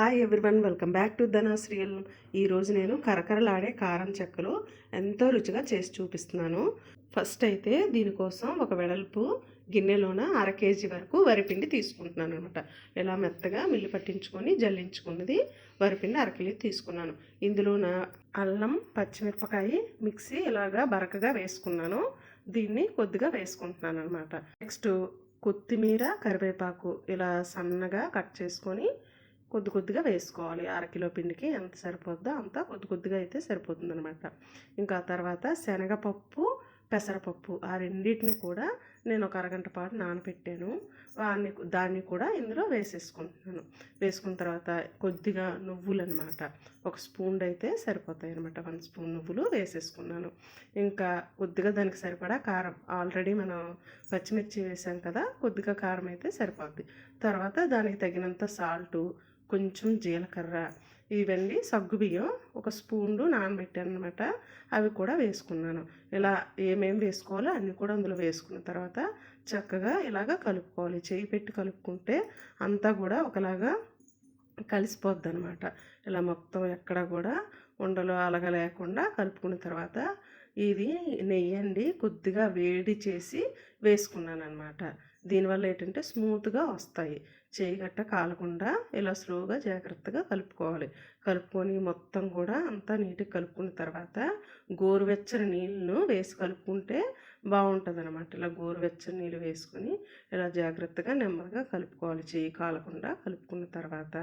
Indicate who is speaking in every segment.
Speaker 1: Hi everyone welcome back to ధనాశ్రీయల్ ఈరోజు నేను కరకరలాడే కారం చెక్కలు ఎంతో రుచిగా చేసి చూపిస్తున్నాను. ఫస్ట్ అయితే దీనికోసం ఒక వెడల్పు గిన్నెలోన అర కేజీ వరకు వరిపిండి తీసుకుంటున్నాను అనమాట ఇలా మెత్తగా మిల్లి పట్టించుకొని జల్లించుకున్నది వరిపిండి అరకిలి తీసుకున్నాను. ఇందులోన అల్లం పచ్చిమిరపకాయ మిక్సీ ఇలాగా బరకగా వేసుకున్నాను. దీన్ని కొద్దిగా వేసుకుంటున్నాను అనమాట నెక్స్ట్ కొత్తిమీర కరివేపాకు ఇలా సన్నగా కట్ చేసుకొని కొద్ది కొద్దిగా వేసుకోవాలి. అరకిలో పిండికి ఎంత సరిపోద్దో అంత కొద్ది కొద్దిగా అయితే సరిపోతుంది అనమాట ఇంకా తర్వాత శనగపప్పు పెసరపప్పు ఆ రెండింటిని కూడా నేను ఒక అరగంట పాటు నానబెట్టాను వాన్ని దాన్ని కూడా ఇందులో వేసేసుకుంటున్నాను. వేసుకున్న తర్వాత కొద్దిగా నువ్వులు అనమాట ఒక స్పూన్ అయితే సరిపోతాయి అనమాట వన్ స్పూన్ నువ్వులు వేసేసుకున్నాను. ఇంకా కొద్దిగా దానికి సరిపడా కారం. ఆల్రెడీ మనం పచ్చిమిర్చి వేసాం కదా కొద్దిగా కారం అయితే సరిపోద్ది. తర్వాత దానికి తగినంత సాల్టు కొంచెం జీలకర్ర ఇవన్నీ సగ్గుబియ్యం ఒక స్పూన్లు నానబెట్టాను అనమాట అవి కూడా వేసుకున్నాను. ఇలా ఏమేమి వేసుకోవాలో అన్నీ కూడా అందులో వేసుకున్న తర్వాత చక్కగా ఇలాగ కలుపుకోవాలి. చేయి పెట్టి కలుపుకుంటే అంతా కూడా ఒకలాగా కలిసిపోద్ది అనమాట ఇలా మొత్తం ఎక్కడ కూడా ఉండలు అలగ లేకుండా కలుపుకున్న తర్వాత ఇది నెయ్యి అండి కొద్దిగా వేడి చేసి వేసుకున్నాను అనమాట దీనివల్ల ఏంటంటే స్మూత్గా వస్తాయి. చేయి గట్ట కాలకుండా ఇలా స్లోగా జాగ్రత్తగా కలుపుకోవాలి. కలుపుకొని మొత్తం కూడా అంతా నీట్గా కలుపుకున్న తర్వాత గోరువెచ్చని నీళ్ళను వేసి కలుపుకుంటే బాగుంటుంది అనమాట ఇలా గోరువెచ్చని నీళ్ళు వేసుకొని ఇలా జాగ్రత్తగా నెమ్మదిగా కలుపుకోవాలి. చేయి కాలకుండా కలుపుకున్న తర్వాత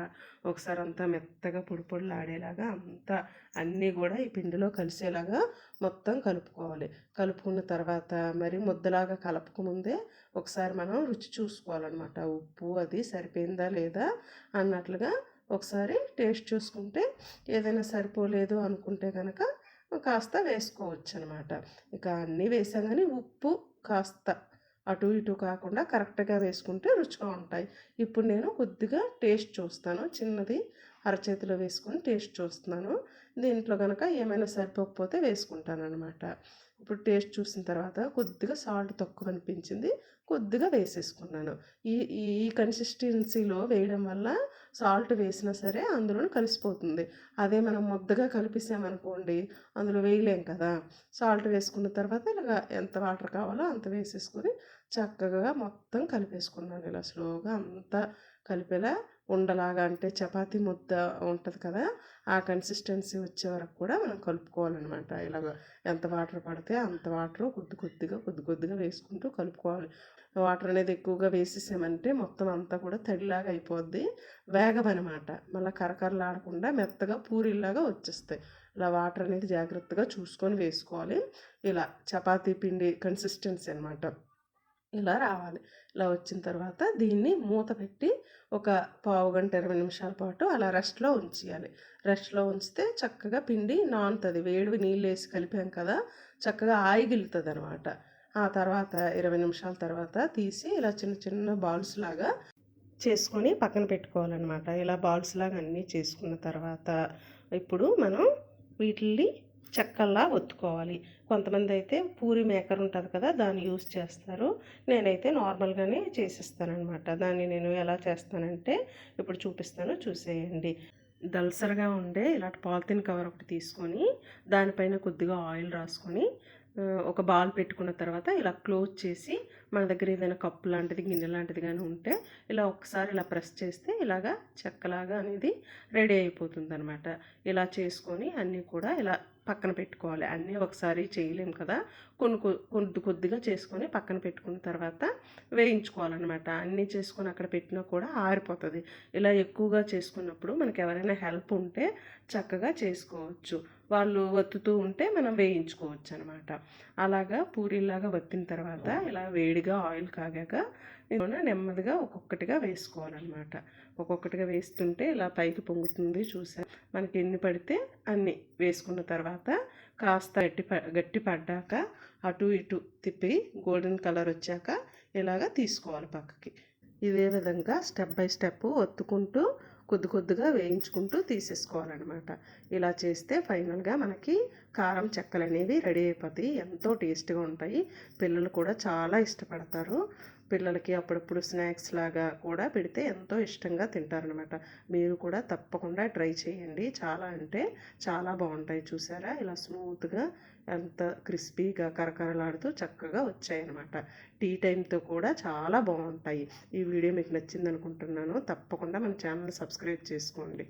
Speaker 1: ఒకసారి అంతా మెత్తగా పొడిపొడిలాడేలాగా అంతా అన్నీ కూడా ఈ పిండిలో కలిసేలాగా మొత్తం కలుపుకోవాలి. కలుపుకున్న తర్వాత మరి ముద్దలాగా కలపకముందే ఒకసారి మనం రుచి చూసుకోవాలన్నమాట. ఉప్పు అది సరిపోయిందా లేదా అన్నట్లుగా ఒకసారి టేస్ట్ చూసుకుంటే ఏదైనా సరిపోలేదు అనుకుంటే కనుక కాస్త వేసుకోవచ్చు అనమాట ఇక అన్నీ వేసాం కానీ ఉప్పు కాస్త అటు ఇటు కాకుండా కరెక్ట్గా వేసుకుంటే రుచిగా ఉంటాయి. ఇప్పుడు నేను కొద్దిగా టేస్ట్ చూస్తాను. చిన్నది అరచేతిలో వేసుకొని టేస్ట్ చూస్తున్నాను. దీంట్లో కనుక ఏమైనా సరిపోకపోతే వేసుకుంటాను అనమాట ఇప్పుడు టేస్ట్ చూసిన తర్వాత కొద్దిగా సాల్ట్ తక్కువ అనిపించింది కొద్దిగా వేసేసుకున్నాను. ఈ ఈ కన్సిస్టెన్సీలో వేయడం వల్ల సాల్ట్ వేసినా సరే అందులో కలిసిపోతుంది. అదే మనం ముద్దగా కలిపేసామనుకోండి అందులో వేయలేం కదా. సాల్ట్ వేసుకున్న తర్వాత ఇలాగ ఎంత వాటర్ కావాలో అంత వేసేసుకొని చక్కగా మొత్తం కలిపేసుకున్నాను. ఇలా స్లోగా అంతా కలిపేలా ఉండలాగా అంటే చపాతీ ముద్ద ఉంటుంది కదా ఆ కన్సిస్టెన్సీ వచ్చే వరకు కూడా మనం కలుపుకోవాలన్నమాట. ఇలాగ ఎంత వాటర్ పడితే అంత వాటర్ కొద్ది కొద్దిగా కొద్ది కొద్దిగా వేసుకుంటూ కలుపుకోవాలి. వాటర్ అనేది ఎక్కువగా వేసేసామంటే మొత్తం అంతా కూడా తడిలాగా అయిపోద్ది వేగమనమాట మళ్ళీ కరకరలాడకుండా మెత్తగా పూరిలాగా వచ్చేస్తాయి. ఇలా వాటర్ అనేది జాగ్రత్తగా చూసుకొని వేసుకోవాలి. ఇలా చపాతీ పిండి కన్సిస్టెన్సీ అనమాట ఇలా రావాలి. ఇలా వచ్చిన తర్వాత దీన్ని మూత పెట్టి ఒక పావు గంట ఇరవై నిమిషాల పాటు అలా రెస్ట్లో ఉంచేయాలి. రెస్ట్లో ఉంచితే చక్కగా పిండి నానుతుంది. వేడివి నీళ్ళు వేసి కలిపాం కదా చక్కగా ఆయిగిలుతుంది అనమాట ఆ తర్వాత ఇరవై నిమిషాల తర్వాత తీసి ఇలా చిన్న చిన్న బాల్స్ లాగా చేసుకొని పక్కన పెట్టుకోవాలన్నమాట. ఇలా బాల్స్ లాగా అన్నీ చేసుకున్న తర్వాత ఇప్పుడు మనం వీటిని చెక్కల్లా ఒత్తుకోవాలి. కొంతమంది అయితే పూరి మేకర్ ఉంటుంది కదా దాన్ని యూస్ చేస్తారు. నేనైతే నార్మల్గానే చేసిస్తానమాట దాన్ని నేను ఎలా చేస్తానంటే ఇప్పుడు చూపిస్తాను చూసేయండి. దల్సరగా ఉండే ఇలాంటి పాలిథిన్ కవర్ ఒకటి తీసుకొని దానిపైన కొద్దిగా ఆయిల్ రాసుకొని ఒక బాల్ పెట్టుకున్న తర్వాత ఇలా క్లోజ్ చేసి మన దగ్గర ఏదైనా కప్పు లాంటిది గిన్నె లాంటిది కానీ ఉంటే ఇలా ఒకసారి ఇలా ప్రెస్ చేస్తే ఇలాగా చెక్కలాగా అనేది రెడీ అయిపోతుంది అనమాట ఇలా చేసుకొని అన్నీ కూడా ఇలా పక్కన పెట్టుకోవాలి. అన్నీ ఒకసారి చేయలేము కదా. కొన్ని కొద్ది కొద్దిగా చేసుకొని పక్కన పెట్టుకున్న తర్వాత వేయించుకోవాలన్నమాట. అన్నీ చేసుకొని అక్కడ పెట్టినా కూడా ఆరిపోతుంది. ఇలా ఎక్కువగా చేసుకున్నప్పుడు మనకి ఎవరైనా హెల్ప్ ఉంటే చక్కగా చేసుకోవచ్చు. వాళ్ళు వత్తుతూ ఉంటే మనం వేయించుకోవచ్చు అనమాట అలాగా పూరీలాగా వత్తిన తర్వాత ఇలా వేడిగా ఆయిల్ కాగాక నెమ్మదిగా ఒక్కొక్కటిగా వేసుకోవాలన్నమాట. ఒక్కొక్కటిగా వేస్తుంటే ఇలా పైకి పొంగుతుంది చూసా మనకి ఎన్ని పడితే అన్ని వేసుకున్న తర్వాత తర్వాత కాస్త గట్టి గట్టి పడ్డాక అటు ఇటు తిప్పి గోల్డెన్ కలర్ వచ్చాక ఇలాగ తీసుకోవాలి పక్కకి. ఇదే విధంగా స్టెప్ బై స్టెప్ ఒత్తుకుంటూ కొద్ది కొద్దిగా వేయించుకుంటూ తీసేసుకోవాలన్నమాట. ఇలా చేస్తే ఫైనల్గా మనకి కారం చెక్కలు అనేవి రెడీ అయిపోతాయి. ఎంతో టేస్ట్గా ఉంటాయి. పిల్లలు కూడా చాలా ఇష్టపడతారు. పిల్లలకి అప్పుడప్పుడు స్నాక్స్ లాగా కూడా పెడితే ఎంతో ఇష్టంగా తింటారనమాట మీరు కూడా తప్పకుండా ట్రై చేయండి. చాలా అంటే చాలా బాగుంటాయి. చూసారా? ఇలా స్మూత్గా అంత క్రిస్పీగా కరకరలాడుతూ చక్కగా వచ్చాయన్నమాట. టీ టైంతో కూడా చాలా బాగుంటాయి. ఈ వీడియో మీకు నచ్చింది అనుకుంటున్నాను తప్పకుండా మన ఛానల్ సబ్స్క్రైబ్ చేసుకోండి.